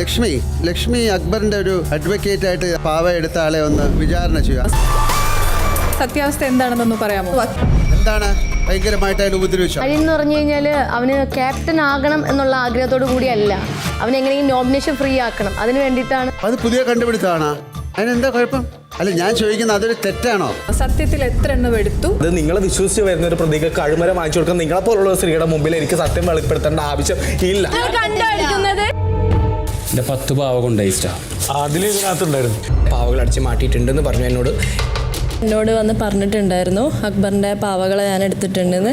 ലക്ഷ്മി ലക്ഷ്മി അക്ബറിന്റെ ഒരു അഡ്വക്കേറ്റ് ആയിട്ട് പാവ എടുത്ത ആളെ ഒന്ന് വിചാരണ ചെയ്യുക. സത്യാവസ്ഥ എന്താണെന്നൊന്ന് പറയാമോ? എന്താണ് ഭയങ്കരമായിട്ട് അതിൽ ഉപദ്രവിച്ചു അഴി പറഞ്ഞു കഴിഞ്ഞാൽ അവന് ക്യാപ്റ്റൻ ആകണം എന്നുള്ള ആഗ്രഹത്തോടു കൂടിയല്ല അവൻ എങ്ങനെയും നോമിനേഷൻ ഫ്രീ ആക്കണം? അതിന് വേണ്ടിയിട്ടാണ് അത് പുതിയ കണ്ടുപിടുത്തമാണ്? അതിനെന്താ കുഴപ്പം? അല്ല ഞാൻ ചോദിക്കുന്നത് അതൊരു തെറ്റാണോ? സത്യത്തിൽ എത്ര എണ്ണം എടുത്തു? അത് നിങ്ങളെ വിശ്വസിച്ച് വരുന്ന ഒരു പ്രതിക്ക് കഴിമര വാങ്ങിച്ചു കൊടുക്കാൻ നിങ്ങളെ പോലുള്ള സ്ത്രീയുടെ മുമ്പിൽ എനിക്ക് സത്യം വെളിപ്പെടുത്തേണ്ട ആവശ്യം ഇല്ല. കണ്ടുപിടിക്കുന്നത് എന്റെ പത്ത് പാവ കൊണ്ടുപോയി സ്റ്റാ അതിൽ ഇതിനകത്തുണ്ടായിരുന്നു പാവകൾ അടിച്ച് മാറ്റിയിട്ടുണ്ടെന്ന് പറഞ്ഞു എന്നോട്. എന്നോട് വന്ന് പറഞ്ഞിട്ടുണ്ടായിരുന്നു അക്ബറിന്റെ പാവകളെ ഞാൻ എടുത്തിട്ടുണ്ടെന്ന്.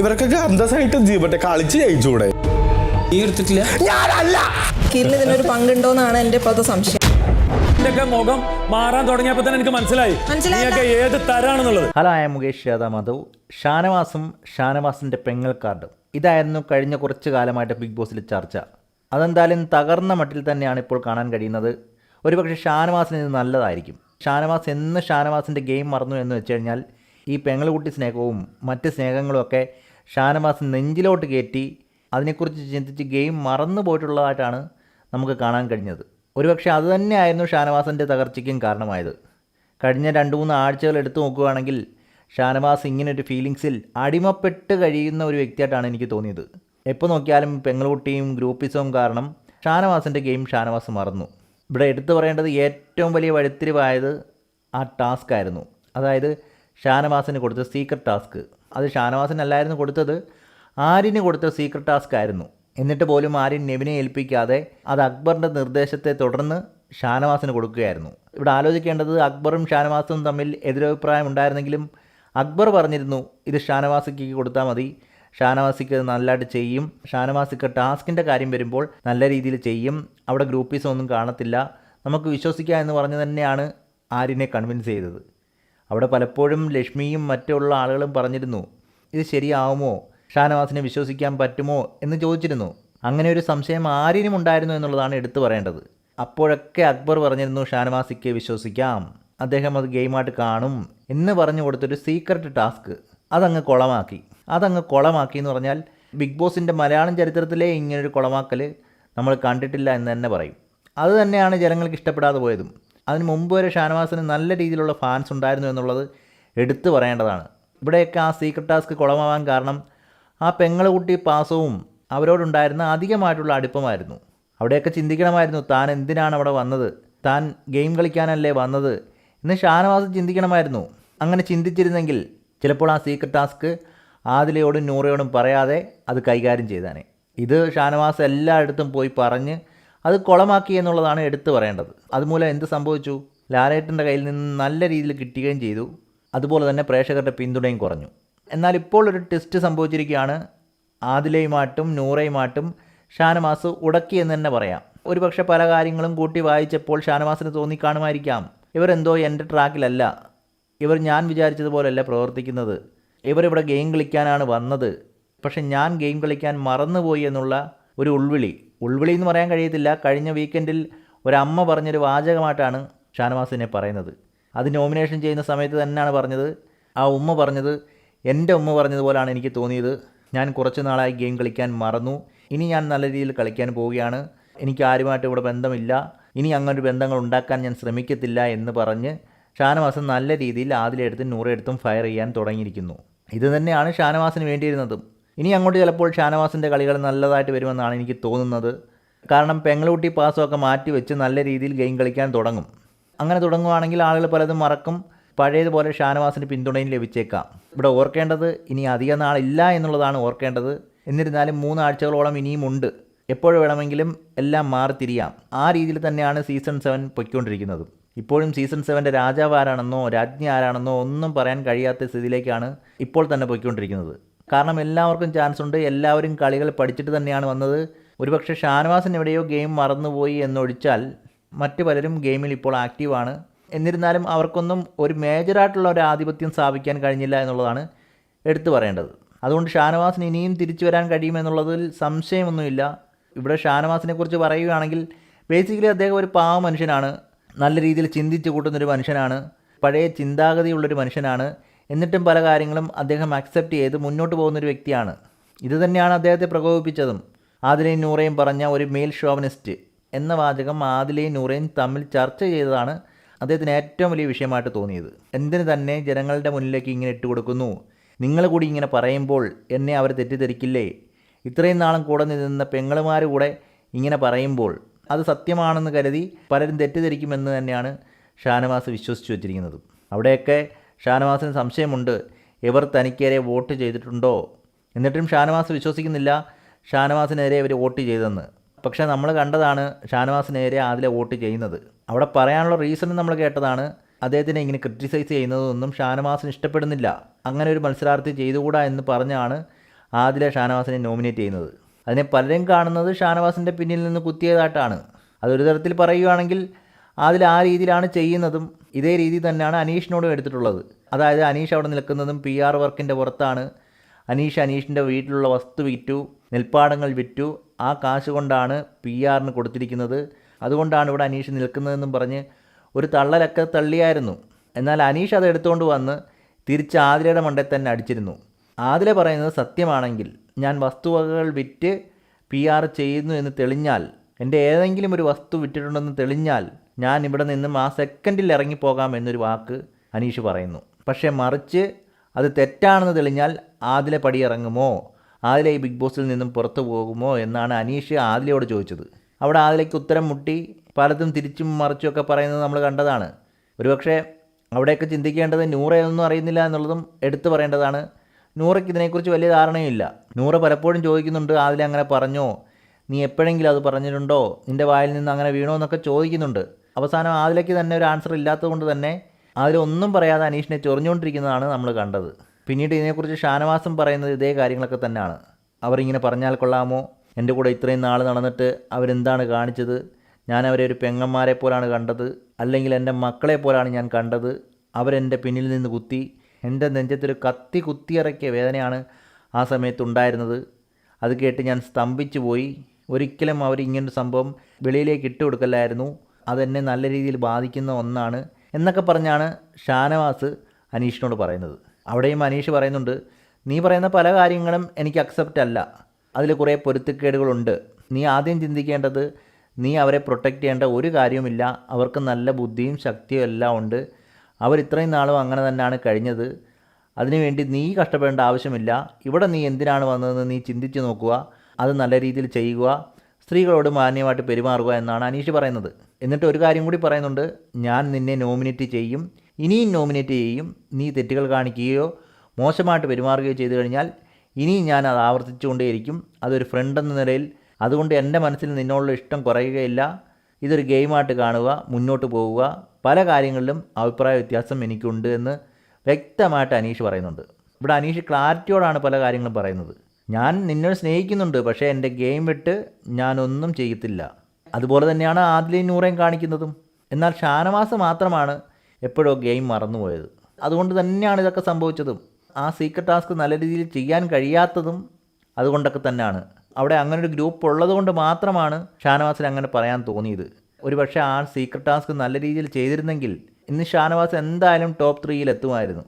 ഇവർക്കൊക്കെ അന്തസ്സായിട്ട് ജീവട്ടെ കളിച്ച് ജയിച്ചൂടെ? നീ എടുത്തിട്ടില്ല? ഞാനല്ല! കീറിൽ ഇതിനൊരു പങ്കുണ്ടോന്നാണ് എന്റെ ഇപ്പോഴത്തെ സംശയം. ഒക്കെ മുഖം മാറാൻ തുടങ്ങിയപ്പോൾ തന്നെ എനിക്ക് മനസ്സിലായി. നീയൊക്കെ ഏത് തരാണെന്നുള്ളത്. ഹലോ ആയ മുകേഷ് യാദവ് മാധവ്. ഷാനവാസും ഷാനവാസിന്റെ പെങ്ങൾ കാർഡും ഇതായിരുന്നു കഴിഞ്ഞ കുറച്ചു കാലമായിട്ട് ബിഗ് ബോസിൽ ചർച്ച. അതെന്തായാലും തകർന്ന മട്ടിൽ തന്നെയാണ് ഇപ്പോൾ കാണാൻ കഴിയുന്നത്. ഒരുപക്ഷെ ഷാനവാസിന് ഇത് നല്ലതായിരിക്കും. ഷാനവാസ് എന്ന് ഷാനവാസിന്റെ ഗെയിം മറന്നു എന്ന് വെച്ച് കഴിഞ്ഞാൽ ഈ പെങ്ങളുകുട്ടി സ്നേഹവും മറ്റ് സ്നേഹങ്ങളും ഒക്കെ ഷാനവാസ് നെഞ്ചിലോട്ട് കയറ്റി അതിനെക്കുറിച്ച് ചിന്തിച്ച് ഗെയിം മറന്നു പോയിട്ടുള്ളതായിട്ടാണ് നമുക്ക് കാണാൻ കഴിഞ്ഞത്. ഒരുപക്ഷെ അതുതന്നെയായിരുന്നു ഷാനവാസിന്റെ തകർച്ചയ്ക്കും കാരണമായത്. കഴിഞ്ഞ രണ്ട് മൂന്ന് ആഴ്ചകൾ എടുത്തു നോക്കുകയാണെങ്കിൽ ഷാനവാസ് ഇങ്ങനൊരു ഫീലിങ്സിൽ അടിമപ്പെട്ട് കഴിയുന്ന ഒരു വ്യക്തിയായിട്ടാണ് എനിക്ക് തോന്നിയത്. എപ്പോൾ നോക്കിയാലും പെങ്ങളുട്ടിയും ഗ്രൂപ്പിസവും കാരണം ഷാനവാസിന്റെ ഗെയിം ഷാനവാസ് മറന്നു. ഇവിടെ എടുത്തു പറയേണ്ടത് ഏറ്റവും വലിയ വഴിത്തിരിവായത് ആ ടാസ്ക് ആയിരുന്നു. അതായത് ഷാനവാസിന് കൊടുത്ത സീക്രട്ട് ടാസ്ക് അത് ഷാനവാസിനല്ലായിരുന്നു കൊടുത്തത് ആര്യന് കൊടുത്ത സീക്രട്ട് ടാസ്ക് ആയിരുന്നു. എന്നിട്ട് പോലും ആര്യൻ നെവിനെ ഏൽപ്പിക്കാതെ അത് അക്ബറിന്റെ നിർദ്ദേശത്തെ തുടർന്ന് ഷാനവാസിന് കൊടുക്കുകയായിരുന്നു. ഇവിടെ ആലോചിക്കേണ്ടത് അക്ബറും ഷാനവാസും തമ്മിൽ എതിരഭിപ്രായം ഉണ്ടായിരുന്നെങ്കിലും അക്ബർ പറഞ്ഞിരുന്നു ഇത് ഷാനവാസിക്ക് കൊടുത്താൽ മതി. ഷാനവാസിക്ക് നല്ലതായിട്ട് ചെയ്യും. ഷാനവാസിക്ക് ടാസ്കിന്റെ കാര്യം വരുമ്പോൾ നല്ല രീതിയിൽ ചെയ്യും. അവിടെ ഗ്രൂപ്പീസ് ഒന്നും കാണത്തില്ല. നമുക്ക് വിശ്വസിക്കാം എന്ന് പറഞ്ഞ് തന്നെയാണ് ആര്യനെ കൺവിൻസ് ചെയ്തത്. അവിടെ പലപ്പോഴും ലക്ഷ്മിയും മറ്റുള്ള ആളുകളും പറഞ്ഞിരുന്നു ഇത് ശരിയാവുമോ? ഷാനവാസിനെ വിശ്വസിക്കാൻ പറ്റുമോ? എന്ന് ചോദിച്ചിരുന്നു. അങ്ങനെ ഒരു സംശയം ആരിനും ഉണ്ടായിരുന്നു എന്നുള്ളതാണ് എടുത്തു പറയേണ്ടത്. അപ്പോഴൊക്കെ അക്ബർ പറഞ്ഞിരുന്നു ഷാനവാസിക്ക് വിശ്വസിക്കാം. അദ്ദേഹം അത് ഗെയിമായിട്ട് കാണും എന്ന് പറഞ്ഞു കൊടുത്തൊരു സീക്രട്ട് ടാസ്ക് അതങ്ങ് കുളമാക്കി. അതങ്ങ് കുളമാക്കി എന്ന് പറഞ്ഞാൽ ബിഗ് ബോസിന്റെ മലയാളം ചരിത്രത്തിലെ ഇങ്ങനൊരു കുളമാക്കൽ നമ്മൾ കണ്ടിട്ടില്ല എന്ന് തന്നെ പറയും. അത് തന്നെയാണ് ജനങ്ങൾക്ക് ഇഷ്ടപ്പെടാതെ പോയതും. അതിന് മുമ്പ് വരെ ഷാനവാസിന് നല്ല രീതിയിലുള്ള ഫാൻസ് ഉണ്ടായിരുന്നു എന്നുള്ളത് എടുത്തു പറയേണ്ടതാണ്. ഇവിടെയൊക്കെ ആ സീക്രട്ട് ടാസ്ക് കുളമാവാൻ കാരണം ആ പെങ്ങളുകുട്ടി പാസവും അവരോടുണ്ടായിരുന്ന അധികമായിട്ടുള്ള അടുപ്പമായിരുന്നു. അവിടെയൊക്കെ ചിന്തിക്കണമായിരുന്നു താൻ എന്തിനാണ് അവിടെ വന്നത്? താൻ ഗെയിം കളിക്കാനല്ലേ വന്നത്? എന്ന് ഷാനവാസ് ചിന്തിക്കണമായിരുന്നു. അങ്ങനെ ചിന്തിച്ചിരുന്നെങ്കിൽ ചിലപ്പോൾ ആ സീക്രട്ട് ടാസ്ക് ആദിലയോടും നൂറയോടും പറയാതെ അത് കൈകാര്യം ചെയ്താനേ ഇത് ഷാനവാസ് എല്ലായിടത്തും പോയി പറഞ്ഞ് അത് കുളമാക്കി എന്നുള്ളതാണ് എടുത്തു പറയേണ്ടത്. അതുമൂലം എന്ത് സംഭവിച്ചു? ലാലേട്ടന്റെ കയ്യിൽ നിന്ന് നല്ല രീതിയിൽ കിട്ടുകയും ചെയ്തു. അതുപോലെ തന്നെ പ്രേക്ഷകരുടെ പിന്തുണയും കുറഞ്ഞു. എന്നാൽ ഇപ്പോൾ ഒരു ടെസ്റ്റ് സംഭവിച്ചിരിക്കുകയാണ്. ആദിലയുമായിട്ടും നൂറയുമായിട്ടും ഷാനവാസ് ഉടക്കി എന്ന് തന്നെ പറയാം. ഒരുപക്ഷെ പല കാര്യങ്ങളും കൂട്ടി വായിച്ചപ്പോൾ ഷാനവാസിന് തോന്നിക്കാണുമായിരിക്കാം. ഇവരെന്തോ എന്റെ ട്രാക്കിലല്ല. ഇവർ ഞാൻ വിചാരിച്ചതുപോലെയല്ല പ്രവർത്തിക്കുന്നത്. ഇവരിവിടെ ഗെയിം കളിക്കാനാണ് വന്നത്. പക്ഷെ ഞാൻ ഗെയിം കളിക്കാൻ മറന്നുപോയി എന്നുള്ള ഒരു ഉൾവിളി. ഉൾവിളി എന്ന് പറയാൻ കഴിയത്തില്ല. കഴിഞ്ഞ വീക്കെൻഡിൽ ഒരമ്മ പറഞ്ഞൊരു വാചകമായിട്ടാണ് ഷാനവാസിനെ പറയുന്നത്. അത് നോമിനേഷൻ ചെയ്യുന്ന സമയത്ത് തന്നെയാണ് പറഞ്ഞത്. ആ ഉമ്മ പറഞ്ഞത് എന്റെ ഉമ്മ പറഞ്ഞതുപോലാണ് എനിക്ക് തോന്നിയത്. ഞാൻ കുറച്ച് നാളായി ഗെയിം കളിക്കാൻ മറന്നു. ഇനി ഞാൻ നല്ല രീതിയിൽ കളിക്കാൻ പോവുകയാണ്. എനിക്ക് ആരുമായിട്ട് ഇവിടെ ബന്ധമില്ല. ഇനി അങ്ങനൊരു ബന്ധങ്ങൾ ഉണ്ടാക്കാൻ ഞാൻ ശ്രമിക്കത്തില്ല എന്ന് പറഞ്ഞ് ഷാനവാസ് നല്ല രീതിയിൽ ആദിലെടുത്തും നൂറെടുത്തും ഫയർ ചെയ്യാൻ തുടങ്ങിയിരിക്കുന്നു. ഇത് തന്നെയാണ് ഷാനവാസിന് വേണ്ടിയിരുന്നതും. ഇനി അങ്ങോട്ട് ചിലപ്പോൾ ഷാനവാസിന്റെ കളികൾ നല്ലതായിട്ട് വരുമെന്നാണ് എനിക്ക് തോന്നുന്നത്. കാരണം പെങ്ങളൂട്ടി പാസ്സൊക്കെ മാറ്റി വെച്ച് നല്ല രീതിയിൽ ഗെയിം കളിക്കാൻ തുടങ്ങും. അങ്ങനെ തുടങ്ങുവാണെങ്കിൽ ആളുകൾ പലതും മറക്കും. പഴയതുപോലെ ഷാനവാസിന് പിന്തുണയും ലഭിച്ചേക്കാം. ഇവിടെ ഓർക്കേണ്ടത് ഇനി അധിക നാളില്ല എന്നുള്ളതാണ് ഓർക്കേണ്ടത്. എന്നിരുന്നാലും മൂന്നാഴ്ചകളോളം ഇനിയും ഉണ്ട്. എപ്പോഴും വേണമെങ്കിലും എല്ലാം മാറിത്തിരിയാം ആ രീതിയിൽ തന്നെയാണ് സീസൺ സെവൻ പൊയ്ക്കൊണ്ടിരിക്കുന്നത്. ഇപ്പോഴും സീസൺ സെവന്റെ രാജാവ് ആരാണെന്നോ രാജ്ഞി ആരാണെന്നോ ഒന്നും പറയാൻ കഴിയാത്ത സ്ഥിതിയിലേക്കാണ് ഇപ്പോൾ തന്നെ പോയിക്കൊണ്ടിരിക്കുന്നത്. കാരണം എല്ലാവർക്കും ചാൻസ് ഉണ്ട് എല്ലാവരും കളികൾ പഠിച്ചിട്ട് തന്നെയാണ് വന്നത്. ഒരുപക്ഷെ ഷാനവാസൻ എവിടെയോ ഗെയിം മറന്നുപോയി എന്നൊഴിച്ചാൽ മറ്റു പലരും ഗെയിമിൽ ഇപ്പോൾ ആക്റ്റീവാണ് എന്നിരുന്നാലും അവർക്കൊന്നും ഒരു മേജറായിട്ടുള്ള ഒരു ആധിപത്യം സ്ഥാപിക്കാൻ കഴിഞ്ഞില്ല എന്നുള്ളതാണ് എടുത്തു പറയേണ്ടത്. അതുകൊണ്ട് ഷാനവാസിന് ഇനിയും തിരിച്ചു വരാൻ കഴിയുമെന്നുള്ളതിൽ സംശയമൊന്നുമില്ല. ഇവിടെ ഷാനവാസിനെക്കുറിച്ച് പറയുകയാണെങ്കിൽ ബേസിക്കലി അദ്ദേഹം ഒരു പാവ മനുഷ്യനാണ്. നല്ല രീതിയിൽ ചിന്തിച്ച് കൂട്ടുന്നൊരു മനുഷ്യനാണ് പഴയ ചിന്താഗതിയുള്ളൊരു മനുഷ്യനാണ്. എന്നിട്ടും പല കാര്യങ്ങളും അദ്ദേഹം അക്സെപ്റ്റ് ചെയ്ത് മുന്നോട്ട് പോകുന്നൊരു വ്യക്തിയാണ്. ഇത് തന്നെയാണ് അദ്ദേഹത്തെ പ്രകോപിപ്പിച്ചതും. ആദിലയും നൂറയും പറഞ്ഞ ഒരു മെയിൽ ഷോവനിസ്റ്റ് എന്ന വാചകം ആദിലയും നൂറയും തമ്മിൽ ചർച്ച ചെയ്തതാണ് അദ്ദേഹത്തിന് ഏറ്റവും വലിയ വിഷയമായിട്ട് തോന്നിയത്. എന്തിനു തന്നെ ജനങ്ങളുടെ മുന്നിലേക്ക് ഇങ്ങനെ ഇട്ട് കൊടുക്കുന്നു? നിങ്ങൾ കൂടി ഇങ്ങനെ പറയുമ്പോൾ എന്നെ അവർ തെറ്റിദ്ധരിക്കില്ലേ? ഇത്രയും നാളും കൂടെ നിന്ന പെങ്ങളുമാർ കൂടെ ഇങ്ങനെ പറയുമ്പോൾ അത് സത്യമാണെന്ന് കരുതി പലരും തെറ്റിദ്ധരിക്കുമെന്ന് തന്നെയാണ് ഷാനവാസ് വിശ്വസിച്ചു വച്ചിരിക്കുന്നത്. അവിടെയൊക്കെ ഷാനവാസിന് സംശയമുണ്ട്. ഇവർ തനിക്കേരെ വോട്ട് ചെയ്തിട്ടുണ്ടോ? എന്നിട്ടും ഷാനവാസ് വിശ്വസിക്കുന്നില്ല. ഷാനവാസിനെതിരെ ഇവർ വോട്ട് ചെയ്തെന്ന്. പക്ഷേ നമ്മൾ കണ്ടതാണ് ഷാനവാസിനെതിരെ അതിലെ വോട്ട് ചെയ്യുന്നത്. അവിടെ പറയാനുള്ള റീസൺ നമ്മൾ കേട്ടതാണ്. അദ്ദേഹത്തിനെ ഇങ്ങനെ ക്രിറ്റിസൈസ് ചെയ്യുന്നതൊന്നും ഷാനവാസിന് ഇഷ്ടപ്പെടുന്നില്ല. അങ്ങനെ ഒരു മത്സരാർത്ഥി ചെയ്തുകൂടാ എന്ന് പറഞ്ഞാണ് ആദിലെ ഷാനവാസിനെ നോമിനേറ്റ് ചെയ്യുന്നത്. അതിനെ പലരും കാണുന്നത് ഷാനവാസിന്റെ പിന്നിൽ നിന്ന് കുത്തിയതായിട്ടാണ്. അതൊരു തരത്തിൽ പറയുകയാണെങ്കിൽ അതിൽ ആ രീതിയിലാണ് ചെയ്യുന്നതും ഇതേ രീതി തന്നെയാണ് അനീഷിനോടും എടുത്തിട്ടുള്ളത്. അതായത് അനീഷ് അവിടെ നിൽക്കുന്നതും പി ആർ വർക്കിന്റെ പുറത്താണ്. അനീഷ് അനീഷിന്റെ വീട്ടിലുള്ള വസ്തു വിറ്റു നെൽപ്പാടങ്ങൾ വിറ്റു. ആ കാശ് കൊണ്ടാണ് പി ആറിന് കൊടുത്തിരിക്കുന്നത്. അതുകൊണ്ടാണ് ഇവിടെ അനീഷ് നിൽക്കുന്നതെന്നും പറഞ്ഞ് ഒരു തള്ളലൊക്കെ തള്ളിയായിരുന്നു. എന്നാൽ അനീഷ് അത് എടുത്തുകൊണ്ട് വന്ന് തിരിച്ച് ആതിരയുടെ മണ്ടയിൽ തന്നെ അടിച്ചിരുന്നു. ആതിര പറയുന്നത് സത്യമാണെങ്കിൽ ഞാൻ വസ്തുവകകൾ വിറ്റ് പി ആർ ചെയ്യുന്നു എന്ന് തെളിഞ്ഞാൽ എന്റെ ഏതെങ്കിലും ഒരു വസ്തു വിറ്റിട്ടുണ്ടെന്ന് തെളിഞ്ഞാൽ ഞാൻ ഇവിടെ നിന്നും ആ സെക്കൻഡിൽ ഇറങ്ങിപ്പോകാം എന്നൊരു വാക്ക് അനീഷ് പറയുന്നു. പക്ഷേ മറിച്ച് അത് തെറ്റാണെന്ന് തെളിഞ്ഞാൽ ആദിലെ പടി ഇറങ്ങുമോ? ആദിലെ ഈ ബിഗ് ബോസിൽ നിന്നും പുറത്തു പോകുമോ? എന്നാണ് അനീഷ് ആദിലയോട് ചോദിച്ചത്. അവിടെ ആദിലേക്ക് ഉത്തരം മുട്ടി പലതും തിരിച്ചും മറിച്ചും ഒക്കെ പറയുന്നത് നമ്മൾ കണ്ടതാണ്. ഒരുപക്ഷെ അവിടെയൊക്കെ ചിന്തിക്കേണ്ടത് നൂറയൊന്നും അറിയുന്നില്ല എന്നുള്ളതും എടുത്തു പറയേണ്ടതാണ്. നൂറയ്ക്ക് ഇതിനെക്കുറിച്ച് വലിയ ധാരണയില്ല നൂറ പലപ്പോഴും ചോദിക്കുന്നുണ്ട് ആദിലെ അങ്ങനെ പറഞ്ഞോ? നീ എപ്പോഴെങ്കിലും അത് പറഞ്ഞിട്ടുണ്ടോ? നിന്റെ വായിൽ നിന്ന് അങ്ങനെ വീണോ? എന്നൊക്കെ ചോദിക്കുന്നുണ്ട്. അവസാനം ആതിലേക്ക് തന്നെ ഒരു ആൻസർ ഇല്ലാത്തതുകൊണ്ട് തന്നെ അതിലൊന്നും പറയാതെ അനീഷിനെ ചൊറിഞ്ഞുകൊണ്ടിരിക്കുന്നതാണ് നമ്മൾ കണ്ടത്. പിന്നീട് ഇതിനെക്കുറിച്ച് ഷാനവാസം പറയുന്നത് ഇതേ കാര്യങ്ങളൊക്കെ തന്നെയാണ്. അവരിങ്ങനെ പറഞ്ഞാൽ കൊള്ളാമോ? എന്റെ കൂടെ ഇത്രയും നാൾ നടന്നിട്ട് അവരെന്താണ് കാണിച്ചത്? ഞാൻ അവരെ ഒരു പെങ്ങന്മാരെ പോലാണ് കണ്ടത്? അല്ലെങ്കിൽ എന്റെ മക്കളെ പോലാണ് ഞാൻ കണ്ടത്? അവരെന്റെ പിന്നിൽ നിന്ന് കുത്തി എന്റെ നെഞ്ചത്തൊരു കത്തി കുത്തിയിറക്കിയ വേദനയാണ് ആ സമയത്ത് ഉണ്ടായിരുന്നത് അത് കേട്ട് ഞാൻ സ്തംഭിച്ചു പോയി. ഒരിക്കലും അവർ ഇങ്ങനൊരു സംഭവം വെളിയിലേക്ക് ഇട്ട് കൊടുക്കലായിരുന്നു അതെന്നെ നല്ല രീതിയിൽ ബാധിക്കുന്ന ഒന്നാണ് എന്നൊക്കെ പറഞ്ഞാണ് ഷാനവാസ് അനീഷിനോട് പറയുന്നത്. അവിടെയും അനീഷ് പറയുന്നുണ്ട് നീ പറയുന്ന പല കാര്യങ്ങളും എനിക്ക് അക്സെപ്റ്റ് അല്ല. അതിൽ കുറേ പൊരുത്തക്കേടുകളുണ്ട്. നീ ആദ്യം ചിന്തിക്കേണ്ടത് നീ അവരെ പ്രൊട്ടക്റ്റ് ചെയ്യേണ്ട ഒരു കാര്യവുമില്ല. അവർക്ക് നല്ല ബുദ്ധിയും ശക്തിയും എല്ലാം ഉണ്ട്. അവർ ഇത്രയും നാളും അങ്ങനെ തന്നെയാണ് കഴിഞ്ഞത്. അതിനുവേണ്ടി നീ കഷ്ടപ്പെടേണ്ട ആവശ്യമില്ല. ഇവിടെ നീ എന്തിനാണ് വന്നതെന്ന് നീ ചിന്തിച്ച് നോക്കുക. അത് നല്ല രീതിയിൽ ചെയ്യുക. സ്ത്രീകളോട് മാന്യമായിട്ട് പെരുമാറുക എന്നാണ് അനീഷ് പറയുന്നത്. എന്നിട്ട് ഒരു കാര്യം കൂടി പറയുന്നുണ്ട്. ഞാൻ നിന്നെ നോമിനേറ്റ് ചെയ്യും. ഇനിയും നോമിനേറ്റ് ചെയ്യും. നീ തെറ്റുകൾ കാണിക്കുകയോ മോശമായിട്ട് പെരുമാറുകയോ ചെയ്തു കഴിഞ്ഞാൽ ഇനിയും ഞാൻ അത് ആവർത്തിച്ചുകൊണ്ടേയിരിക്കും. അതൊരു ഫ്രണ്ട് എന്ന നിലയിൽ അതുകൊണ്ട് എന്റെ മനസ്സിൽ നിന്നോടുള്ള ഇഷ്ടം കുറയുകയില്ല. ഇതൊരു ഗെയിമായിട്ട് കാണുക. മുന്നോട്ട് പോവുക. പല കാര്യങ്ങളിലും അഭിപ്രായ വ്യത്യാസം എനിക്കുണ്ട് എന്ന് വ്യക്തമായിട്ട് അനീഷ് പറയുന്നുണ്ട്. ഇവിടെ അനീഷ് ക്ലാരിറ്റിയോടാണ് പല കാര്യങ്ങളും പറയുന്നത്. ഞാൻ നിന്നെ സ്നേഹിക്കുന്നുണ്ട് പക്ഷേ എന്റെ ഗെയിം വിട്ട് ഞാനൊന്നും ചെയ്യത്തില്ല. അതുപോലെ തന്നെയാണ് ആദിലയും നൂറയും കാണിക്കുന്നതും. എന്നാൽ ഷാനവാസ് മാത്രമാണ് എപ്പോഴോ ഗെയിം മറന്നുപോയത്. അതുകൊണ്ട് തന്നെയാണ് ഇതൊക്കെ സംഭവിച്ചതും. ആ സീക്രട്ട് ടാസ്ക് നല്ല രീതിയിൽ ചെയ്യാൻ കഴിയാത്തതും അതുകൊണ്ടൊക്കെ തന്നെയാണ്. അവിടെ അങ്ങനെ ഒരു ഗ്രൂപ്പ് ഉള്ളതുകൊണ്ട് മാത്രമാണ് ഷാനവാസിന് അങ്ങനെ പറയാൻ തോന്നിയത്. ഒരു പക്ഷേ ആ സീക്രട്ട് ടാസ്ക് നല്ല രീതിയിൽ ചെയ്തിരുന്നെങ്കിൽ ഇന്ന് ഷാനവാസ് എന്തായാലും ടോപ്പ് ത്രീയിൽ എത്തുമായിരുന്നു.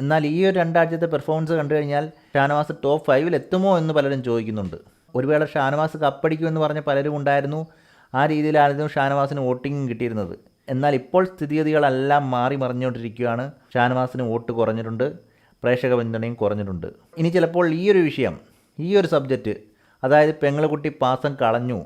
എന്നാൽ ഈ ഒരു രണ്ടാഴ്ചത്തെ പെർഫോമൻസ് കണ്ടു കഴിഞ്ഞാൽ ഷാനവാസ് ടോപ്പ് ഫൈവിൽ എത്തുമോ എന്ന് പലരും ചോദിക്കുന്നുണ്ട്. ഒരു വേള ഷാനവാസ് കപ്പടിക്കുമെന്ന് പറഞ്ഞ പലരും ഉണ്ടായിരുന്നു. ആ രീതിയിലായിരുന്നു ഷാനവാസിന് വോട്ടിംഗ് കിട്ടിയിരുന്നത്. എന്നാൽ ഇപ്പോൾ സ്ഥിതിഗതികളെല്ലാം മാറി മറിഞ്ഞുകൊണ്ടിരിക്കുകയാണ്. ഷാനവാസിന് വോട്ട് കുറഞ്ഞിട്ടുണ്ട്. പ്രേക്ഷക പിന്തുണയും കുറഞ്ഞിട്ടുണ്ട്. ഇനി ചിലപ്പോൾ ഈ ഒരു വിഷയം ഈ ഒരു സബ്ജക്റ്റ് അതായത് പെങ്ങളുകുട്ടി പാസം കളഞ്ഞു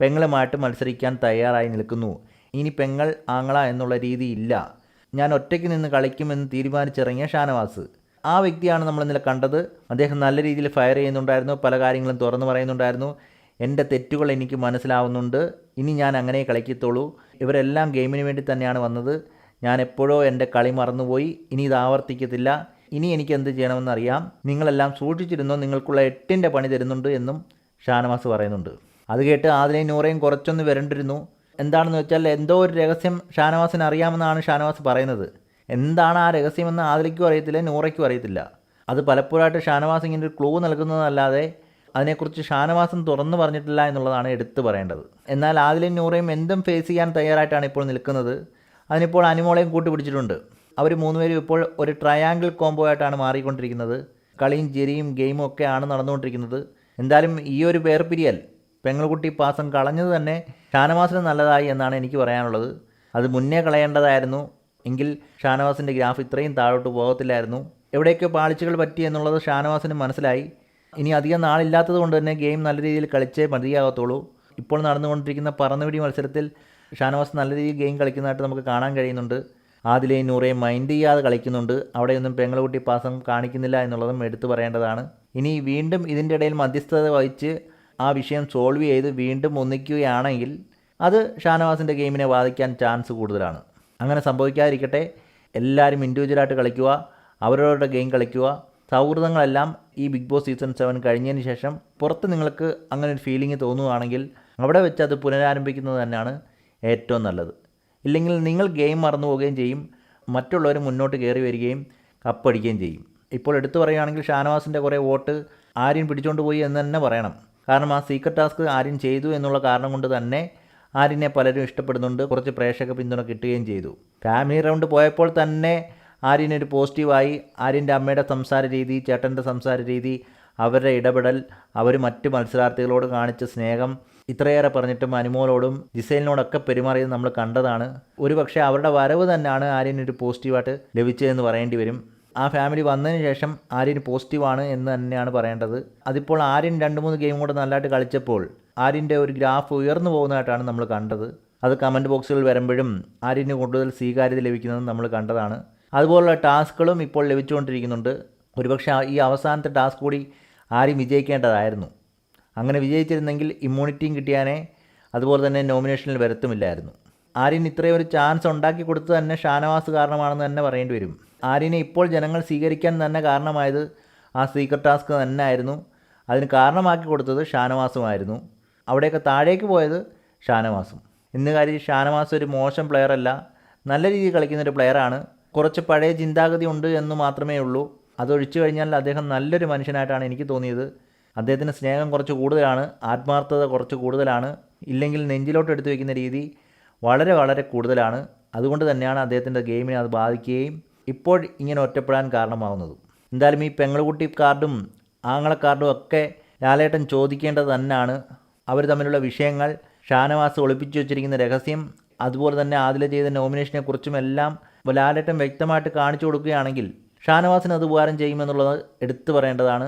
പെങ്ങളുമായിട്ട് മത്സരിക്കാൻ തയ്യാറായി നിൽക്കുന്നു. ഇനി പെങ്ങൾ ആങ്ങള എന്നുള്ള രീതി ഇല്ല. ഞാൻ ഒറ്റയ്ക്ക് നിന്ന് കളിക്കുമെന്ന് തീരുമാനിച്ചിറങ്ങിയ ഷാനവാസ്. ആ വ്യക്തിയാണ് നമ്മൾ ഇന്നലെ കണ്ടത്. അദ്ദേഹം നല്ല രീതിയിൽ ഫയർ ചെയ്യുന്നുണ്ടായിരുന്നു. പല കാര്യങ്ങളും തുറന്നു പറയുന്നുണ്ടായിരുന്നു. എന്റെ തെറ്റുകൾ എനിക്ക് മനസ്സിലാവുന്നുണ്ട്. ഇനി ഞാൻ അങ്ങനെ കളിക്കത്തുള്ളൂ. ഇവരെല്ലാം ഗെയിമിന് വേണ്ടി തന്നെയാണ് വന്നത്. ഞാൻ എപ്പോഴോ എന്റെ കളി മറന്നുപോയി. ഇനി ഇത് ആവർത്തിക്കത്തില്ല. ഇനി എനിക്ക് എന്ത് ചെയ്യണമെന്നറിയാം. നിങ്ങളെല്ലാം സൂക്ഷിച്ചിരുന്നോ? നിങ്ങൾക്കുള്ള എട്ടിന്റെ പണി തരുന്നുണ്ട് എന്നും ഷാനവാസ് പറയുന്നുണ്ട്. അത് കേട്ട് ആദിലയും നൂറയും കുറച്ചൊന്ന് വരണ്ടിരുന്നു. എന്താണെന്ന് വെച്ചാൽ എന്തോ ഒരു രഹസ്യം ഷാനവാസിന് അറിയാമെന്നാണ് ഷാനവാസ് പറയുന്നത്. എന്താണ് ആ രഹസ്യമെന്ന് ആദിലയ്ക്കും അറിയത്തില്ല നൂറയ്ക്കും അറിയത്തില്ല. അത് പലപ്പോഴായിട്ട് ഷാനവാസ് ഇങ്ങനെ ഒരു ക്ലൂ നൽകുന്നതല്ലാതെ അതിനെക്കുറിച്ച് ഷാനവാസും തുറന്നു പറഞ്ഞിട്ടില്ല എന്നുള്ളതാണ് എടുത്തു പറയേണ്ടത്. എന്നാൽ ആദിലയും നൂറയും എന്തും ഫേസ് ചെയ്യാൻ തയ്യാറായിട്ടാണ് ഇപ്പോൾ നിൽക്കുന്നത്. അതിനിപ്പോൾ അനിമോളെയും കൂട്ടുപിടിച്ചിട്ടുണ്ട്. അവർ മൂന്നുപേരും ഇപ്പോൾ ഒരു ട്രയാങ്കിൾ കോംബോ ആയിട്ടാണ് മാറിക്കൊണ്ടിരിക്കുന്നത്. കളിയും ചിരിയും ഗെയിമും ഒക്കെയാണ് നടന്നുകൊണ്ടിരിക്കുന്നത്. എന്തായാലും ഈ ഒരു വേർപിരിയൽ പെങ്ങളുകുട്ടി പാസം കളഞ്ഞത് തന്നെ ഷാനവാസിന് നല്ലതായി എന്നാണ് എനിക്ക് പറയാനുള്ളത്. അത് മുന്നേ കളയേണ്ടതായിരുന്നു. എങ്കിൽ ഷാനവാസിന്റെ ഗ്രാഫ് ഇത്രയും താഴോട്ട് പോകത്തില്ലായിരുന്നു. എവിടെയൊക്കെ പാളിച്ചകൾ പറ്റി എന്നുള്ളത് ഷാനവാസിന് മനസ്സിലായി. ഇനി അധികം നാളില്ലാത്തത് കൊണ്ട് തന്നെ ഗെയിം നല്ല രീതിയിൽ കളിച്ചേ മതിയാകത്തുള്ളൂ. ഇപ്പോൾ നടന്നുകൊണ്ടിരിക്കുന്ന പറന്നുപിടി മത്സരത്തിൽ ഷാനവാസ് നല്ല രീതിയിൽ ഗെയിം കളിക്കുന്നതായിട്ട് നമുക്ക് കാണാൻ കഴിയുന്നുണ്ട്. ആദിലെ നൂറേ മൈൻഡ് ചെയ്യാതെ കളിക്കുന്നുണ്ട്. അവിടെയൊന്നും പെങ്ങളുകുട്ടി പാസം കാണിക്കുന്നില്ല എന്നുള്ളതും എടുത്തു പറയേണ്ടതാണ്. ഇനി വീണ്ടും ഇതിന്റെ ഇടയിൽ മധ്യസ്ഥത വഹിച്ച് ആ വിഷയം സോൾവ് ചെയ്ത് വീണ്ടും ഒന്നിക്കുകയാണെങ്കിൽ അത് ഷാനവാസിന്റെ ഗെയിമിനെ ബാധിക്കാൻ ചാൻസ് കൂടുതലാണ്. അങ്ങനെ സംഭവിക്കാതിരിക്കട്ടെ എല്ലാവരും ഇൻഡിവിജ്വലായിട്ട് കളിക്കുക അവരവരുടെ ഗെയിം കളിക്കുക. സൗഹൃദങ്ങളെല്ലാം ഈ ബിഗ് ബോസ് സീസൺ സെവൻ കഴിഞ്ഞതിന് ശേഷം പുറത്ത് നിങ്ങൾക്ക് അങ്ങനെ ഒരു ഫീലിംഗ് തോന്നുകയാണെങ്കിൽ അവിടെ വെച്ച് അത് പുനരാരംഭിക്കുന്നത് തന്നെയാണ് ഏറ്റവും നല്ലത്. ഇല്ലെങ്കിൽ നിങ്ങൾ ഗെയിം മറന്നു പോവുകയും ചെയ്യും മറ്റുള്ളവർ മുന്നോട്ട് കയറി വരികയും കപ്പടിക്കുകയും ചെയ്യും. ഇപ്പോൾ എടുത്തു പറയുകയാണെങ്കിൽ ഷാനവാസിന്റെ കുറേ വോട്ട് ആര്യൻ പിടിച്ചുകൊണ്ട് പോയി എന്ന് തന്നെ പറയണം. കാരണം ആ സീക്രട്ട് ടാസ്ക് ആര്യൻ ചെയ്തു എന്നുള്ള കാരണം കൊണ്ട് തന്നെ ആര്യനെ പലരും ഇഷ്ടപ്പെടുന്നുണ്ട്. കുറച്ച് പ്രേക്ഷക പിന്തുണ കിട്ടുകയും ചെയ്തു. ഫാമിലി റൗണ്ട് പോയപ്പോൾ തന്നെ ആര്യനൊരു പോസിറ്റീവായി ആര്യന്റെ അമ്മയുടെ സംസാര രീതി ചേട്ടന്റെ സംസാര രീതി അവരുടെ ഇടപെടൽ അവർ മറ്റ് മത്സരാർത്ഥികളോട് കാണിച്ച സ്നേഹം ഇത്രയേറെ പറഞ്ഞിട്ടും അനുമോളോടും ജിസൈലിനോടൊക്കെ പെരുമാറിയത് നമ്മൾ കണ്ടതാണ്. ഒരുപക്ഷേ അവരുടെ വരവ് തന്നെയാണ് ആര്യനൊരു പോസിറ്റീവായിട്ട് ലഭിച്ചതെന്ന് പറയേണ്ടി വരും. ആ ഫാമിലി വന്നതിന് ശേഷം ആര്യൻ പോസിറ്റീവാണ് എന്ന് തന്നെയാണ് പറയേണ്ടത്. അതിപ്പോൾ ആര്യൻ രണ്ട് മൂന്ന് ഗെയിം കൂടെ നല്ലതായിട്ട് കളിച്ചപ്പോൾ ആര്യന്റെ ഒരു ഗ്രാഫ് ഉയർന്നു പോകുന്നതായിട്ടാണ് നമ്മൾ കണ്ടത്. അത് കമന്റ് ബോക്സുകൾ വരുമ്പോഴും ആര്യന് കൂടുതൽ സ്വീകാര്യത ലഭിക്കുന്നത് നമ്മൾ കണ്ടതാണ്. അതുപോലുള്ള ടാസ്കുകളും ഇപ്പോൾ ലഭിച്ചുകൊണ്ടിരിക്കുന്നുണ്ട്. ഒരുപക്ഷെ ഈ അവസാനത്തെ ടാസ്ക് കൂടി ആര്യം വിജയിക്കേണ്ടതായിരുന്നു. അങ്ങനെ വിജയിച്ചിരുന്നെങ്കിൽ ഇമ്മ്യൂണിറ്റിയും കിട്ടിയാനേ അതുപോലെ തന്നെ നോമിനേഷനിൽ വരത്തുമില്ലായിരുന്നു. ആര്യൻ ഇത്രയും ഒരു ചാൻസ് ഉണ്ടാക്കി കൊടുത്തത് തന്നെ ഷാനവാസ് കാരണമാണെന്ന് തന്നെ പറയേണ്ടി വരും. ആര്യനെ ഇപ്പോൾ ജനങ്ങൾ സ്വീകരിക്കാൻ തന്നെ കാരണമായത് ആ സീക്രട്ട് ടാസ്ക് തന്നെ ആയിരുന്നു അതിന് കാരണമാക്കി കൊടുത്തത് ഷാനവാസുമായിരുന്നു. അവിടെയൊക്കെ താഴേക്ക് പോയത് ഷാനവാസും. ഇന്ന് കാര്യം ഷാനവാസ് ഒരു മോശം പ്ലെയർ അല്ല. നല്ല രീതിയിൽ കളിക്കുന്ന ഒരു പ്ലെയറാണ് കുറച്ച് പഴയ ചിന്താഗതി ഉണ്ട് എന്ന് മാത്രമേ ഉള്ളൂ. അതൊഴിച്ചു കഴിഞ്ഞാൽ അദ്ദേഹം നല്ലൊരു മനുഷ്യനായിട്ടാണ് എനിക്ക് തോന്നിയത്. അദ്ദേഹത്തിന് സ്നേഹം കുറച്ച് കൂടുതലാണ്. ആത്മാർത്ഥത കുറച്ച് കൂടുതലാണ്. ഇല്ലെങ്കിൽ നെഞ്ചിലോട്ട് എടുത്തു വയ്ക്കുന്ന രീതി വളരെ വളരെ കൂടുതലാണ്. അതുകൊണ്ട് തന്നെയാണ് അദ്ദേഹത്തിന്റെ ഗെയിമിനെ അത് ബാധിക്കുകയും ഇപ്പോൾ ഇങ്ങനെ ഒറ്റപ്പെടാൻ കാരണമാവുന്നതും. എന്തായാലും ഈ പെങ്ങളുകുട്ടി കാർഡും ആങ്ങള കാർഡും ഒക്കെ ലാലേട്ടൻ ചോദിക്കേണ്ടത് തന്നെയാണ് അവർ തമ്മിലുള്ള വിഷയങ്ങൾ ഷാനവാസ് ഒളിപ്പിച്ചു വെച്ചിരിക്കുന്ന രഹസ്യം അതുപോലെ തന്നെ ആദില ചെയ്ത നോമിനേഷനെ കുറിച്ചും എല്ലാം ലാലേട്ടൻ വ്യക്തമായിട്ട് കാണിച്ചു കൊടുക്കുകയാണെങ്കിൽ ഷാനവാസിന് അത് ഉപകാരം ചെയ്യുമെന്നുള്ളത് എടുത്തു പറയേണ്ടതാണ്.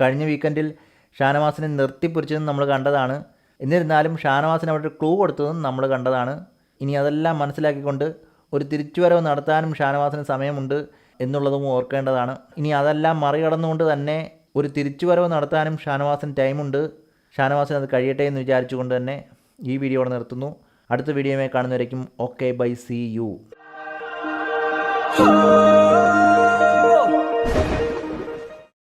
കഴിഞ്ഞ വീക്കെൻഡിൽ ഷാനവാസിനെ നിർത്തിപ്പൊരിച്ചതും നമ്മൾ കണ്ടതാണ്. എന്നിരുന്നാലും ഷാനവാസിന് അവിടെ ക്ലൂ കൊടുത്തതും നമ്മൾ കണ്ടതാണ്. ഇനി അതെല്ലാം മനസ്സിലാക്കിക്കൊണ്ട് ഒരു തിരിച്ചുവരവ് നടത്താനും ഷാനവാസിന് സമയമുണ്ട് എന്നുള്ളതും ഓർക്കേണ്ടതാണ്. ഇനി അതെല്ലാം മറികടന്നുകൊണ്ട് തന്നെ ഒരു തിരിച്ചുവരവ് നടത്താനും ഷാനവാസിന് ടൈമുണ്ട്. ഷാനവാസിന് അത് കഴിയട്ടെ എന്ന് വിചാരിച്ചുകൊണ്ട് തന്നെ ഈ വീഡിയോ ഇവിടെ നിർത്തുന്നു. അടുത്ത വീഡിയോയുമായി കാണുന്നവരേക്കും ഓക്കെ ബൈ സി യു.